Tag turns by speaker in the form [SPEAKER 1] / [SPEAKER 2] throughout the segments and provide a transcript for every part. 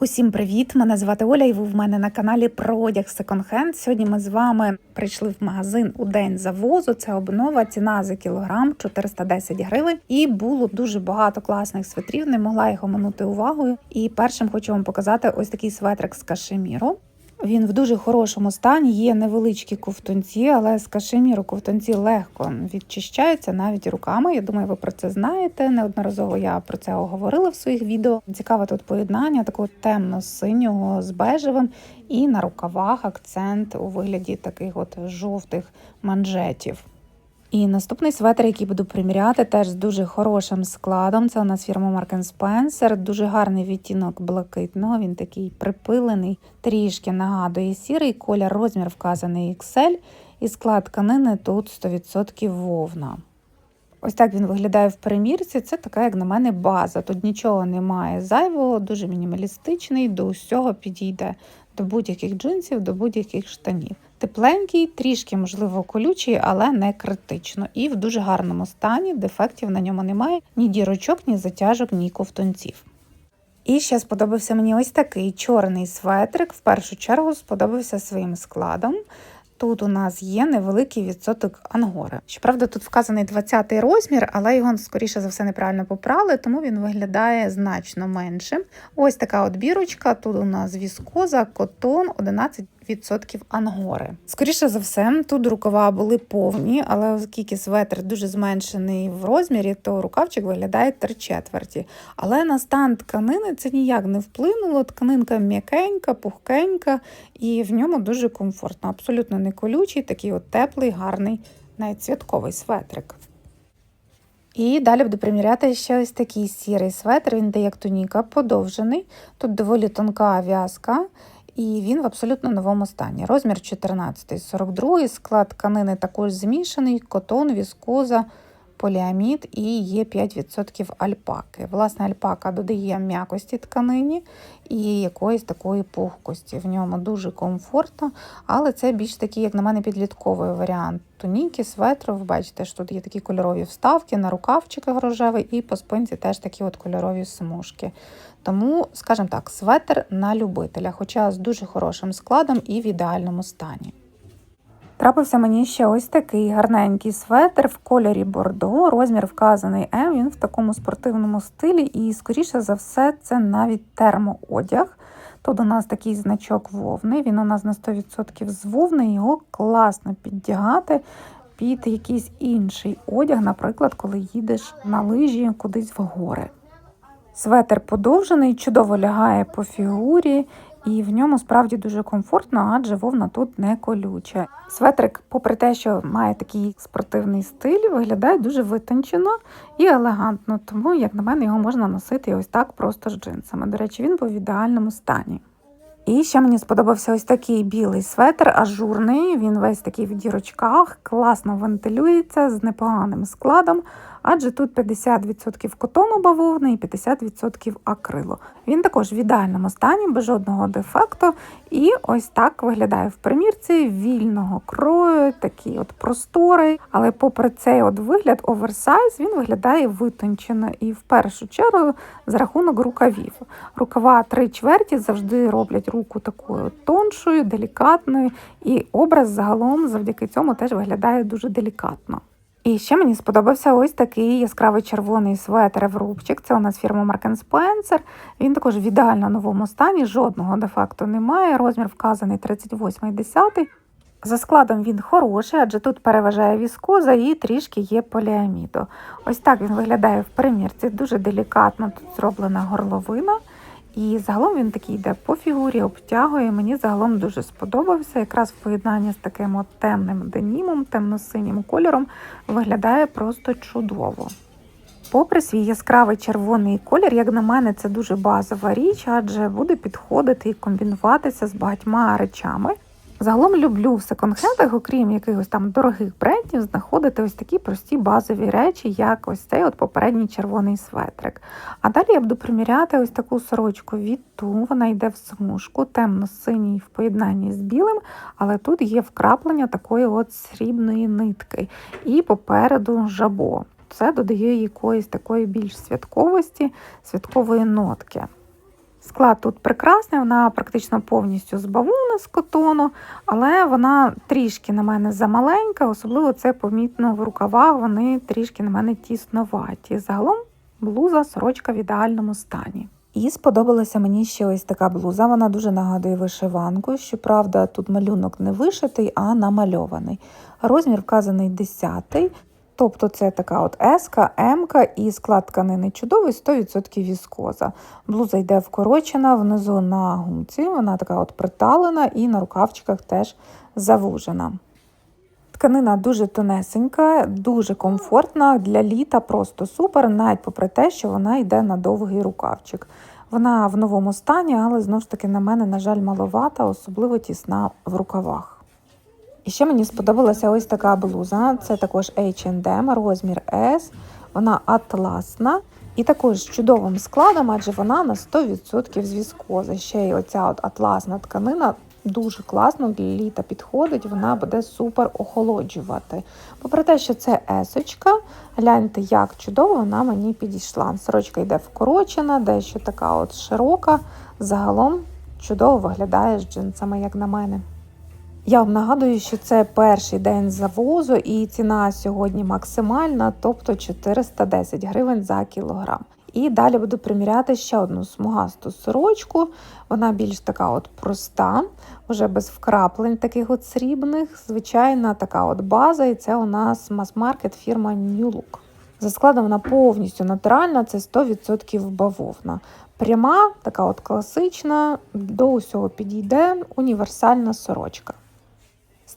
[SPEAKER 1] Усім привіт! Мене звати Оля, і ви в мене на каналі про одяг секонд-хенд. Сьогодні ми з вами прийшли в магазин у день завозу. Це обнова, ціна за кілограм 410 гривень. І було дуже багато класних свитрів. Не могла їх оминути увагою. І першим хочу вам показати ось такий светрик з кашеміру. Він в дуже хорошому стані, є невеличкі ковтунці, але з кашеміру ковтунці легко відчищаються навіть руками. Я думаю, ви про це знаєте. Неодноразово я про це говорила в своїх відео. Цікаве тут поєднання такого темно-синього з бежевим, і на рукавах акцент у вигляді таких от жовтих манжетів. І наступний светр, який буду приміряти, теж з дуже хорошим складом. Це у нас фірма Mark Spencer. Дуже гарний відтінок блакитного. Він такий припилений, трішки нагадує сірий колір, розмір вказаний XL, і склад тканини тут 100% вовна. Ось так він виглядає в примірці. Це така, як на мене, база. Тут нічого немає зайвого, дуже мінімалістичний, до усього підійде до будь-яких джинсів, до будь-яких штанів. Тепленький, трішки, можливо, колючий, але не критично. І в дуже гарному стані, дефектів на ньому немає, ні дірочок, ні затяжок, ні ковтунців. І ще сподобався мені ось такий чорний светрик. В першу чергу сподобався своїм складом. Тут у нас є невеликий відсоток ангори. Щоправда, тут вказаний 20-й розмір, але його, скоріше за все, неправильно попрали, тому він виглядає значно меншим. Ось така от бірочка. Тут у нас віскоза, котон 11 відсотків ангори. Скоріше за все, тут рукава були повні, але оскільки светр дуже зменшений в розмірі, то рукавчик виглядає три четверті. Але на стан тканини це ніяк не вплинуло. Тканинка м'якенька, пухкенька, і в ньому дуже комфортно. Абсолютно не колючий, такий от теплий, гарний, навіть святковий светрик. І далі буду приміряти ще ось такий сірий светр, він дає як туніка, подовжений. Тут доволі тонка в'язка і він в абсолютно новому стані. Розмір 14, 42, склад тканини також змішаний, котон, віскоза, поліамід і є 5% альпаки. Власне, альпака додає м'якості тканині і якоїсь такої пухкості. В ньому дуже комфортно, але це більш такий, як на мене, підлітковий варіант. Туніки, светру, ви бачите, що тут є такі кольорові вставки, на рукавчиках рожевий, і по спинці теж такі от кольорові смужки. Тому, скажімо так, светр на любителя, хоча з дуже хорошим складом і в ідеальному стані. Трапився мені ще ось такий гарненький светр в кольорі бордо. Розмір вказаний М, він в такому спортивному стилі, і, скоріше за все, це навіть термоодяг. Тут у нас такий значок вовни, він у нас на 100% з вовни, його класно піддягати під якийсь інший одяг, наприклад, коли їдеш на лижі кудись в гори. Светр подовжений, чудово лягає по фігурі, і в ньому справді дуже комфортно, адже вовна тут не колюча. Светрик, попри те, що має такий спортивний стиль, виглядає дуже витончено і елегантно, тому, як на мене, його можна носити ось так просто з джинсами. До речі, він був в ідеальному стані. І ще мені сподобався ось такий білий светр, ажурний. Він весь такий в дірочках, класно вентилюється з непоганим складом, адже тут 50% котону бавовни і 50% акрилу. Він також в ідеальному стані, без жодного дефекту. І ось так виглядає в примірці вільного крою, такий от просторий. Але попри цей от вигляд, оверсайз, він виглядає витончено і в першу чергу за рахунок рукавів. Рукава три чверті завжди роблять руку такою тоншою, делікатною, і образ загалом завдяки цьому теж виглядає дуже делікатно. І ще мені сподобався ось такий яскравий червоний светр рубчик. Це у нас фірма Mark Spencer. Він також в ідеально новому стані, жодного дефекту немає. Розмір вказаний 38,10. За складом він хороший, адже тут переважає віскоза і трішки є поліаміду. Ось так він виглядає в примірці, дуже делікатно тут зроблена горловина. І загалом він такий йде по фігурі, обтягує. Мені загалом дуже сподобався. Якраз в поєднанні з таким от темним денімом, темно-синім кольором виглядає просто чудово. Попри свій яскравий червоний колір, як на мене, це дуже базова річ, адже буде підходити і комбінуватися з багатьма речами. Загалом люблю в секонд-хендах, окрім якихось там дорогих брендів, знаходити ось такі прості базові речі, як ось цей от попередній червоний светрик. А далі я буду приміряти ось таку сорочку від ту, вона йде в смужку, темно-синій в поєднанні з білим, але тут є вкраплення такої от срібної нитки. І попереду жабо. Це додає якоїсь такої більш святковості, святкової нотки. Склад тут прекрасний, вона практично повністю з бавовни з котону, але вона трішки на мене замаленька, особливо це помітно в рукавах, вони трішки на мене тісноваті. Загалом блуза, сорочка в ідеальному стані. І сподобалася мені ще ось така блуза. Вона дуже нагадує вишиванку. Щоправда, тут малюнок не вишитий, а намальований. Розмір вказаний 10 Тобто це така от еска, емка і склад тканини чудовий, 100% віскоза. Блуза йде вкорочена, внизу на гумці, вона така от приталена і на рукавчиках теж завужена. Тканина дуже тонесенька, дуже комфортна для літа, просто супер, навіть попри те, що вона йде на довгий рукавчик. Вона в новому стані, але знову ж таки на мене, на жаль, маловата, особливо тісна в рукавах. І ще мені сподобалася ось така блуза. Це також H&M, розмір S. Вона атласна і також з чудовим складом, адже вона на 100% з віскози. Ще й оця от атласна тканина дуже класно для літа підходить, вона буде супер охолоджувати. Попри те, що це есочка, гляньте, як чудово вона мені підійшла. Сорочка йде вкорочена, дещо така от широка. Загалом чудово виглядає з джинсами, як на мене. Я вам нагадую, що це перший день завозу, і ціна сьогодні максимальна, тобто 410 гривень за кілограм. І далі буду приміряти ще одну смугасту сорочку. Вона більш така от проста, вже без вкраплень таких от срібних. Звичайна така от база, і це у нас мас-маркет фірма New Look. За складом вона повністю натуральна, це 100% бавовна. Пряма, така от класична, до усього підійде універсальна сорочка.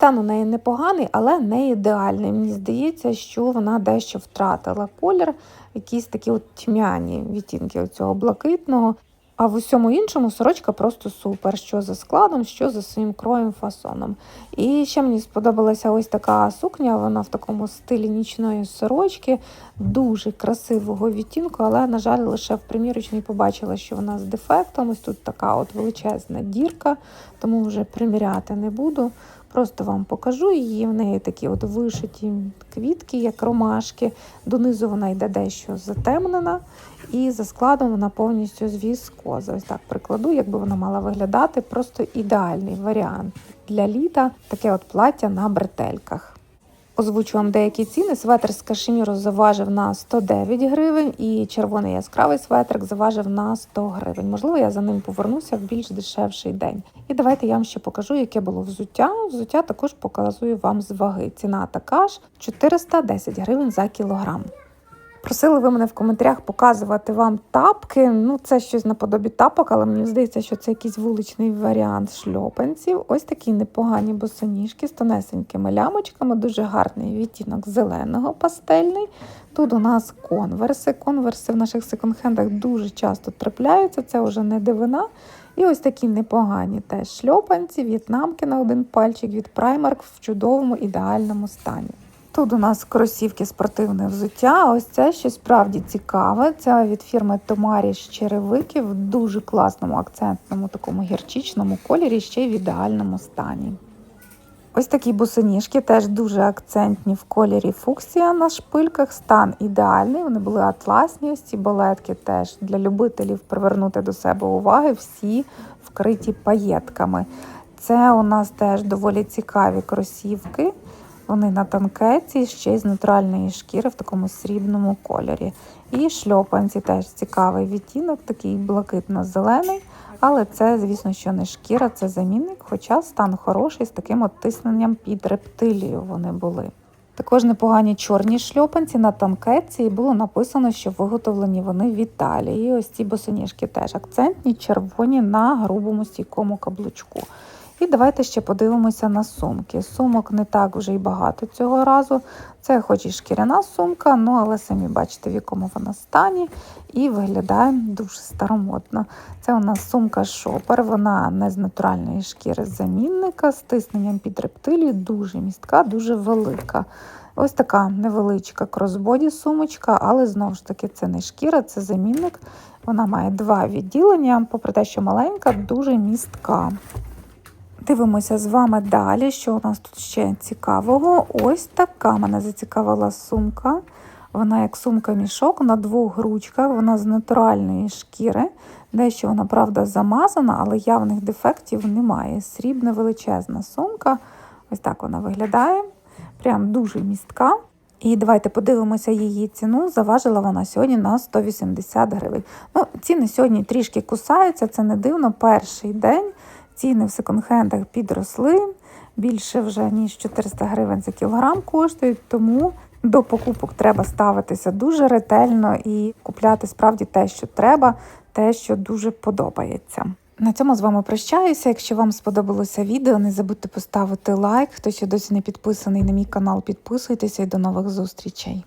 [SPEAKER 1] Стан у неї непоганий, але не ідеальний. Мені здається, що вона дещо втратила колір, якісь такі от тьмяні відтінки цього блакитного. А в усьому іншому сорочка просто супер, що за складом, що за своїм кроєм фасоном. І ще мені сподобалася ось така сукня, вона в такому стилі нічної сорочки, дуже красивого відтінку, але, на жаль, лише в примірочній побачила, що вона з дефектом. Ось тут така от величезна дірка, тому вже приміряти не буду. Просто вам покажу її. В неї такі от вишиті квітки, як ромашки. Донизу вона йде дещо затемнена, і за складом вона повністю з віскози. Ось так прикладу, якби вона мала виглядати, просто ідеальний варіант для літа таке от плаття на бретельках. Озвучу вам деякі ціни. Светр з кашеміру заважив на 109 гривень, і червоний яскравий светрик заважив на 100 гривень. Можливо, я за ним повернуся в більш дешевший день. І давайте я вам ще покажу, яке було взуття. Взуття також показую вам з ваги. Ціна така ж 410 гривень за кілограм. Просили ви мене в коментарях показувати вам тапки. Ну, це щось наподобі тапок, але мені здається, що це якийсь вуличний варіант шльопанців. Ось такі непогані босоніжки з тонесенькими лямочками, дуже гарний відтінок зеленого пастельний. Тут у нас конверси. Конверси в наших секонд-хендах дуже часто трапляються, це вже не дивина. І ось такі непогані теж шльопанці, в'єтнамки на один пальчик від Primark в чудовому ідеальному стані. Тут у нас кросівки спортивне взуття. Ось це щось справді цікаве. Це від фірми Томарі з черевики в дуже класному акцентному, такому гірчичному кольорі, ще й в ідеальному стані. Ось такі босоніжки теж дуже акцентні в кольорі фуксія на шпильках. Стан ідеальний. Вони були атласні. Ось ці балетки теж для любителів привернути до себе уваги, всі вкриті паєтками. Це у нас теж доволі цікаві кросівки. Вони на танкеці, ще й з натуральної шкіри в такому срібному кольорі. І шльопанці теж цікавий відтінок, такий блакитно-зелений. Але це, звісно, що не шкіра, це замінник, хоча стан хороший з таким от тисненням під рептилію вони були. Також непогані чорні шльопанці на танкетці, і було написано, що виготовлені вони в Італії. Ось ці босоніжки теж акцентні, червоні на грубому стійкому каблучку. І давайте ще подивимося на сумки. Сумок не так вже й багато цього разу. Це хоч і шкіряна сумка, ну але самі бачите, в якому вона стані, і виглядає дуже старомодно. Це у нас сумка шопер, вона не з натуральної шкіри замінника, з тисненням під рептилію, дуже містка, дуже велика. Ось така невеличка кросбоді сумочка, але знову ж таки це не шкіра, це замінник. Вона має два відділення, попри те, що маленька, дуже містка. Дивимося з вами далі, що у нас тут ще цікавого. Ось така мене зацікавила сумка. Вона як сумка-мішок на двох ручках, вона з натуральної шкіри. Дещо вона, правда, замазана, але явних дефектів немає. Срібна величезна сумка. Ось так вона виглядає. Прям дуже містка. І давайте подивимося її ціну. Заважила вона сьогодні на 180 гривень. Ну, ціни сьогодні трішки кусаються, це не дивно. Перший день ціни в секонд-хендах підросли. Більше вже ніж 400 гривень за кілограм коштують, тому до покупок треба ставитися дуже ретельно і купляти справді те, що треба, те, що дуже подобається. На цьому з вами прощаюся. Якщо вам сподобалося відео, не забудьте поставити лайк. Хто ще досі не підписаний на мій канал, підписуйтеся і до нових зустрічей.